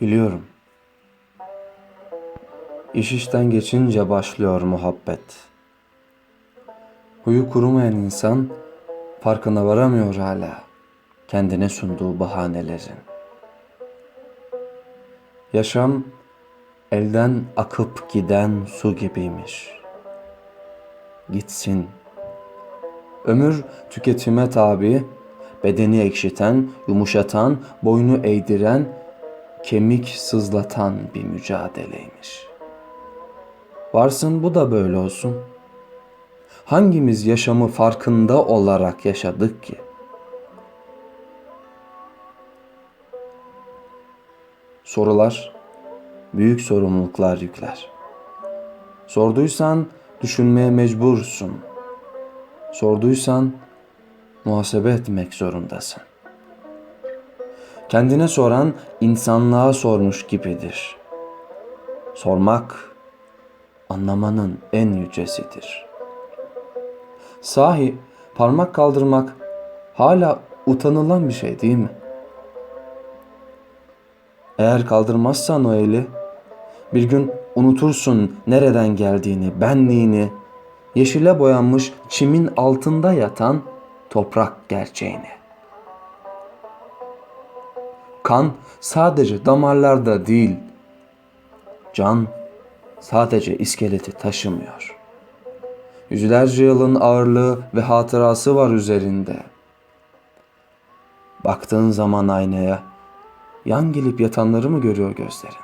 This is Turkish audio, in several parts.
Biliyorum. İş işten geçince başlıyor muhabbet. Huyu kurumayan insan farkına varamıyor hala kendine sunduğu bahanelerin. Yaşam elden akıp giden su gibiymiş. Gitsin. Ömür tüketime tabi, bedeni ekşiten, yumuşatan, boynu eğdiren, kemik sızlatan bir mücadeleymiş. Varsın bu da böyle olsun. Hangimiz yaşamı farkında olarak yaşadık ki? Sorular büyük sorumluluklar yükler. Sorduysan düşünmeye mecbursun. Sorduysan muhasebe etmek zorundasın. Kendine soran insanlığa sormuş gibidir. Sormak anlamanın en yücesidir. Sahi parmak kaldırmak hala utanılan bir şey değil mi? Eğer kaldırmazsan o eli bir gün unutursun nereden geldiğini, benliğini, yeşile boyanmış çimin altında yatan toprak gerçeğini. Kan sadece damarlarda değil, can sadece iskeleti taşımıyor. Yüzlerce yılın ağırlığı ve hatırası var üzerinde. Baktığın zaman aynaya, yan gelip yatanları mı görüyor gözlerin?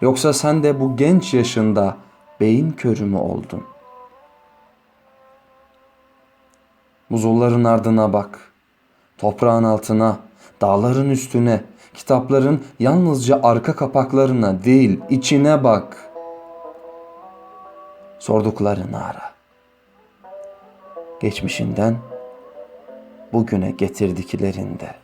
Yoksa sen de bu genç yaşında beyin körü mü oldun? Buzulların ardına bak, toprağın altına, dağların üstüne, kitapların yalnızca arka kapaklarına değil içine bak. Sorduklarını ara. Geçmişinden bugüne getirdiklerinde.